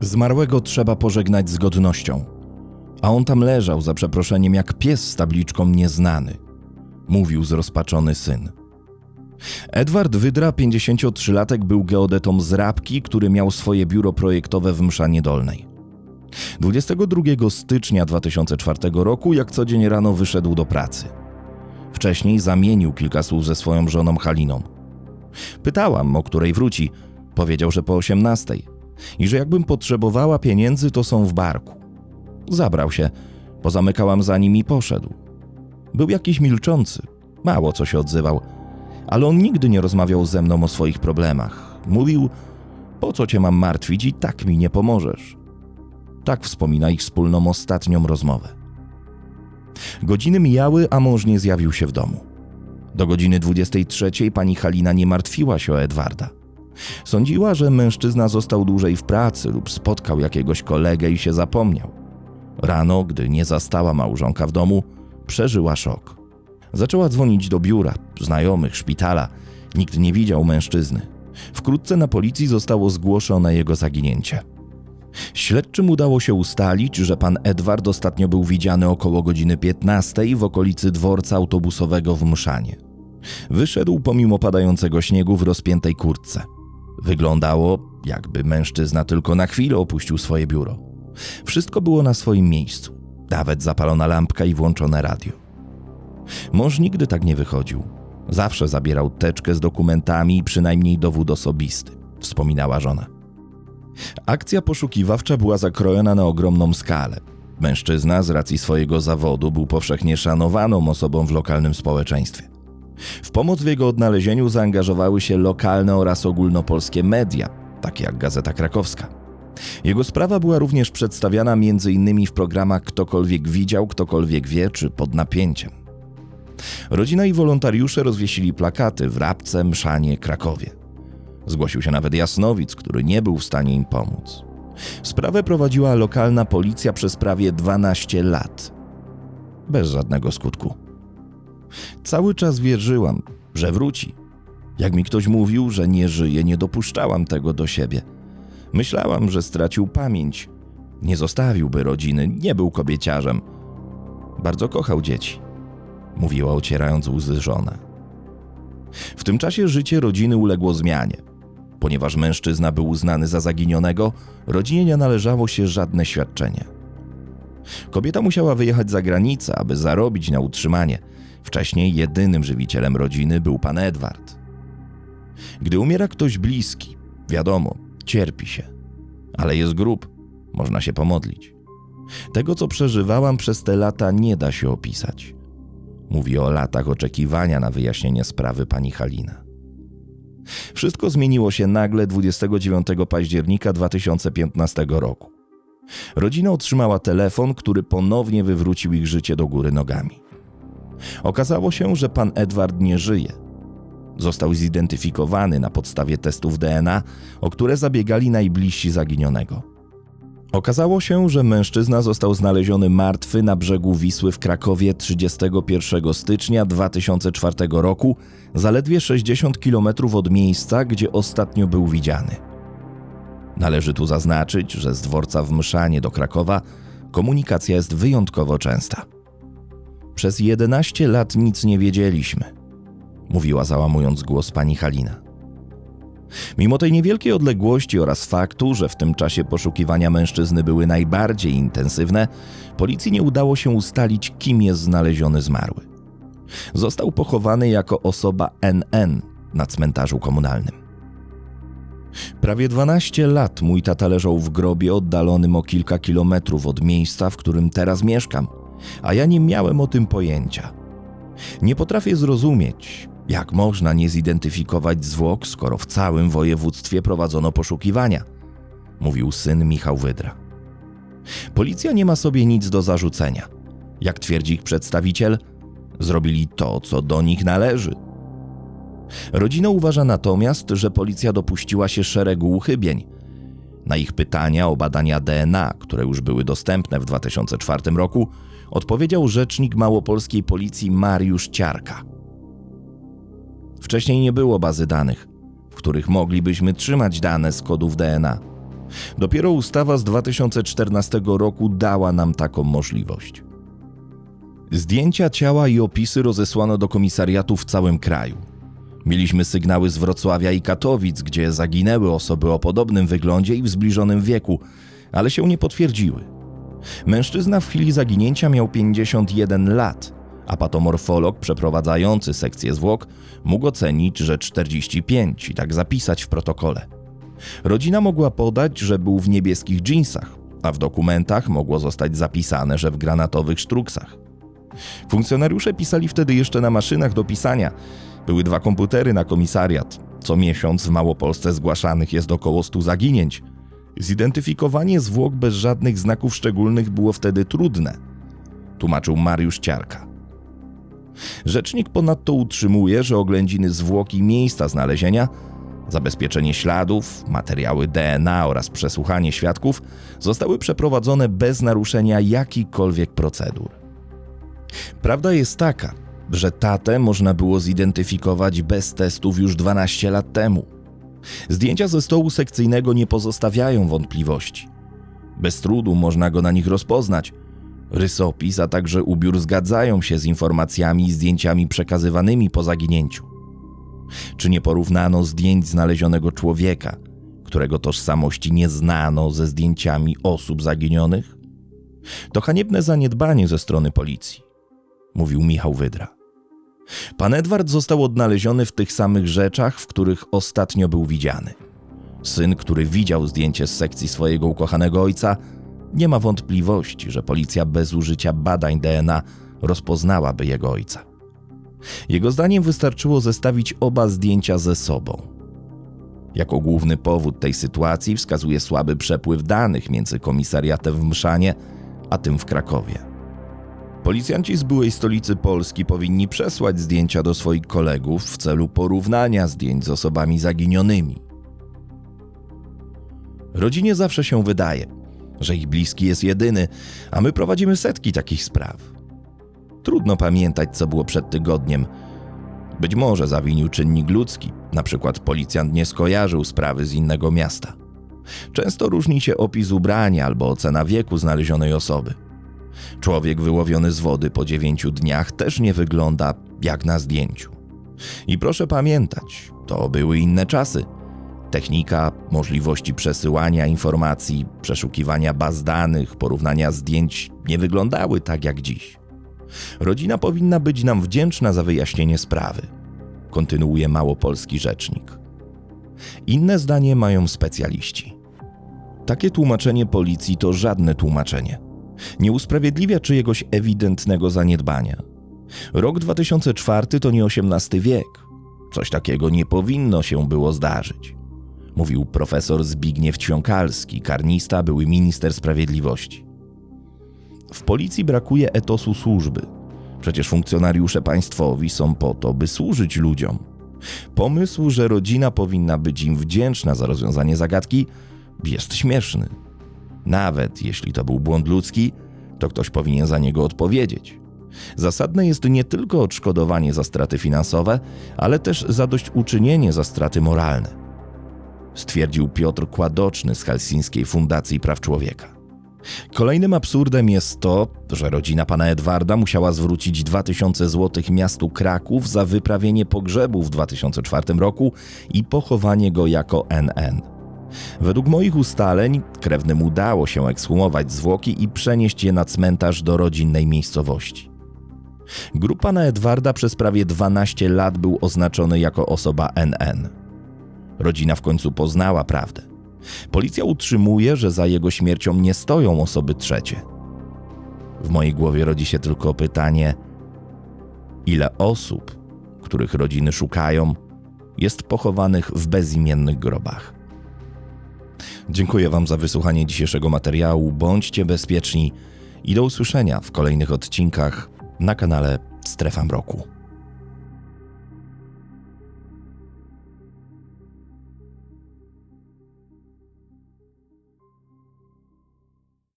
Zmarłego trzeba pożegnać z godnością. A on tam leżał za przeproszeniem jak pies z tabliczką nieznany, mówił zrozpaczony syn. Edward Wydra, 53-latek, był geodetą z Rabki, który miał swoje biuro projektowe w Mszanie Dolnej. 22 stycznia 2004 roku, jak co dzień rano, wyszedł do pracy. Wcześniej zamienił kilka słów ze swoją żoną Haliną. Pytałam, o której wróci. Powiedział, że po 18 i że jakbym potrzebowała pieniędzy, to są w barku. Zabrał się, pozamykałam za nim i poszedł. Był jakiś milczący, mało co się odzywał, ale on nigdy nie rozmawiał ze mną o swoich problemach. Mówił: Po co cię mam martwić i tak mi nie pomożesz. Tak wspomina ich wspólną ostatnią rozmowę. Godziny mijały, a mąż nie zjawił się w domu. Do godziny 23 pani Halina nie martwiła się o Edwarda. Sądziła, że mężczyzna został dłużej w pracy lub spotkał jakiegoś kolegę i się zapomniał. Rano, gdy nie zastała małżonka w domu, przeżyła szok. Zaczęła dzwonić do biura, znajomych, szpitala. Nikt nie widział mężczyzny. Wkrótce na policji zostało zgłoszone jego zaginięcie. Śledczym udało się ustalić, że pan Edward ostatnio był widziany około godziny 15 w okolicy dworca autobusowego w Mszanie. Wyszedł pomimo padającego śniegu w rozpiętej kurtce. Wyglądało, jakby mężczyzna tylko na chwilę opuścił swoje biuro. Wszystko było na swoim miejscu, nawet zapalona lampka i włączone radio. Mąż nigdy tak nie wychodził. Zawsze zabierał teczkę z dokumentami i przynajmniej dowód osobisty, wspominała żona. Akcja poszukiwawcza była zakrojona na ogromną skalę. Mężczyzna z racji swojego zawodu był powszechnie szanowaną osobą w lokalnym społeczeństwie. W pomoc w jego odnalezieniu zaangażowały się lokalne oraz ogólnopolskie media, takie jak Gazeta Krakowska. Jego sprawa była również przedstawiana m.in. w programach Ktokolwiek widział, ktokolwiek wie, czy Pod napięciem. Rodzina i wolontariusze rozwiesili plakaty w Rabce, Mszanie, Krakowie. Zgłosił się nawet Jasnowic, który nie był w stanie im pomóc. Sprawę prowadziła lokalna policja przez prawie 12 lat. Bez żadnego skutku. Cały czas wierzyłam, że wróci. Jak mi ktoś mówił, że nie żyje, nie dopuszczałam tego do siebie. Myślałam, że stracił pamięć. Nie zostawiłby rodziny, nie był kobieciarzem. Bardzo kochał dzieci, mówiła ocierając łzy żona. W tym czasie życie rodziny uległo zmianie. Ponieważ mężczyzna był uznany za zaginionego, rodzinie nie należało się żadne świadczenie. Kobieta musiała wyjechać za granicę, aby zarobić na utrzymanie. Wcześniej jedynym żywicielem rodziny był pan Edward. Gdy umiera ktoś bliski, wiadomo, cierpi się, ale jest grób, można się pomodlić. Tego, co przeżywałam przez te lata, nie da się opisać. Mówi o latach oczekiwania na wyjaśnienie sprawy pani Halina. Wszystko zmieniło się nagle 29 października 2015 roku. Rodzina otrzymała telefon, który ponownie wywrócił ich życie do góry nogami. Okazało się, że pan Edward nie żyje. Został zidentyfikowany na podstawie testów DNA, o które zabiegali najbliżsi zaginionego. Okazało się, że mężczyzna został znaleziony martwy na brzegu Wisły w Krakowie 31 stycznia 2004 roku, zaledwie 60 km od miejsca, gdzie ostatnio był widziany. Należy tu zaznaczyć, że z dworca w Mszanie do Krakowa komunikacja jest wyjątkowo częsta. Przez 11 lat nic nie wiedzieliśmy, mówiła załamując głos pani Halina. Mimo tej niewielkiej odległości oraz faktu, że w tym czasie poszukiwania mężczyzny były najbardziej intensywne, policji nie udało się ustalić, kim jest znaleziony zmarły. Został pochowany jako osoba NN na cmentarzu komunalnym. Prawie 12 lat mój tata leżał w grobie oddalonym o kilka kilometrów od miejsca, w którym teraz mieszkam, a ja nie miałem o tym pojęcia. Nie potrafię zrozumieć, jak można nie zidentyfikować zwłok, skoro w całym województwie prowadzono poszukiwania? Mówił syn Michał Wydra. Policja nie ma sobie nic do zarzucenia. Jak twierdzi ich przedstawiciel, zrobili to, co do nich należy. Rodzina uważa natomiast, że policja dopuściła się szeregu uchybień. Na ich pytania o badania DNA, które już były dostępne w 2004 roku, odpowiedział rzecznik małopolskiej policji Mariusz Ciarka. Wcześniej nie było bazy danych, w których moglibyśmy trzymać dane z kodów DNA. Dopiero ustawa z 2014 roku dała nam taką możliwość. Zdjęcia ciała i opisy rozesłano do komisariatów w całym kraju. Mieliśmy sygnały z Wrocławia i Katowic, gdzie zaginęły osoby o podobnym wyglądzie i w zbliżonym wieku, ale się nie potwierdziły. Mężczyzna w chwili zaginięcia miał 51 lat, a patomorfolog przeprowadzający sekcję zwłok mógł ocenić, że 45 i tak zapisać w protokole. Rodzina mogła podać, że był w niebieskich dżinsach, a w dokumentach mogło zostać zapisane, że w granatowych sztruksach. Funkcjonariusze pisali wtedy jeszcze na maszynach do pisania. Były dwa komputery na komisariat. Co miesiąc w Małopolsce zgłaszanych jest około 100 zaginięć. Zidentyfikowanie zwłok bez żadnych znaków szczególnych było wtedy trudne, tłumaczył Mariusz Ciarka. Rzecznik ponadto utrzymuje, że oględziny zwłok i miejsca znalezienia, zabezpieczenie śladów, materiały DNA oraz przesłuchanie świadków zostały przeprowadzone bez naruszenia jakichkolwiek procedur. Prawda jest taka, że tatę można było zidentyfikować bez testów już 12 lat temu. Zdjęcia ze stołu sekcyjnego nie pozostawiają wątpliwości. Bez trudu można go na nich rozpoznać. Rysopis, a także ubiór zgadzają się z informacjami i zdjęciami przekazywanymi po zaginięciu. Czy nie porównano zdjęć znalezionego człowieka, którego tożsamości nie znano ze zdjęciami osób zaginionych? To haniebne zaniedbanie ze strony policji mówił Michał Wydra. Pan Edward został odnaleziony w tych samych rzeczach, w których ostatnio był widziany. Syn, który widział zdjęcie z sekcji swojego ukochanego ojca, nie ma wątpliwości, że policja bez użycia badań DNA rozpoznałaby jego ojca. Jego zdaniem wystarczyło zestawić oba zdjęcia ze sobą. Jako główny powód tej sytuacji wskazuje słaby przepływ danych między komisariatem w Mszanie a tym w Krakowie. Policjanci z byłej stolicy Polski powinni przesłać zdjęcia do swoich kolegów w celu porównania zdjęć z osobami zaginionymi. Rodzinie zawsze się wydaje, że ich bliski jest jedyny, a my prowadzimy setki takich spraw. Trudno pamiętać, co było przed tygodniem. Być może zawinił czynnik ludzki, na przykład policjant nie skojarzył sprawy z innego miasta. Często różni się opis ubrania albo ocena wieku znalezionej osoby. Człowiek wyłowiony z wody po dziewięciu dniach też nie wygląda jak na zdjęciu. I proszę pamiętać, to były inne czasy. Technika, możliwości przesyłania informacji, przeszukiwania baz danych, porównania zdjęć nie wyglądały tak jak dziś. Rodzina powinna być nam wdzięczna za wyjaśnienie sprawy, kontynuuje małopolski rzecznik. Inne zdanie mają specjaliści. Takie tłumaczenie policji to żadne tłumaczenie nie usprawiedliwia czyjegoś ewidentnego zaniedbania. Rok 2004 to nie XVIII wiek. Coś takiego nie powinno się było zdarzyć. Mówił profesor Zbigniew Ćwiąkalski, karnista, były minister sprawiedliwości. W policji brakuje etosu służby. Przecież funkcjonariusze państwowi są po to, by służyć ludziom. Pomysł, że rodzina powinna być im wdzięczna za rozwiązanie zagadki, jest śmieszny. Nawet jeśli to był błąd ludzki, to ktoś powinien za niego odpowiedzieć. Zasadne jest nie tylko odszkodowanie za straty finansowe, ale też zadośćuczynienie za straty moralne. Stwierdził Piotr Kładoczny z Helsińskiej Fundacji Praw Człowieka. Kolejnym absurdem jest to, że rodzina pana Edwarda musiała zwrócić 2000 zł miastu Kraków za wyprawienie pogrzebu w 2004 roku i pochowanie go jako NN. Według moich ustaleń krewnym udało się ekshumować zwłoki i przenieść je na cmentarz do rodzinnej miejscowości. Grupa pana Edwarda przez prawie 12 lat był oznaczony jako osoba NN. Rodzina w końcu poznała prawdę. Policja utrzymuje, że za jego śmiercią nie stoją osoby trzecie. W mojej głowie rodzi się tylko pytanie: ile osób, których rodziny szukają, jest pochowanych w bezimiennych grobach? Dziękuję Wam za wysłuchanie dzisiejszego materiału. Bądźcie bezpieczni i do usłyszenia w kolejnych odcinkach na kanale Strefa Mroku.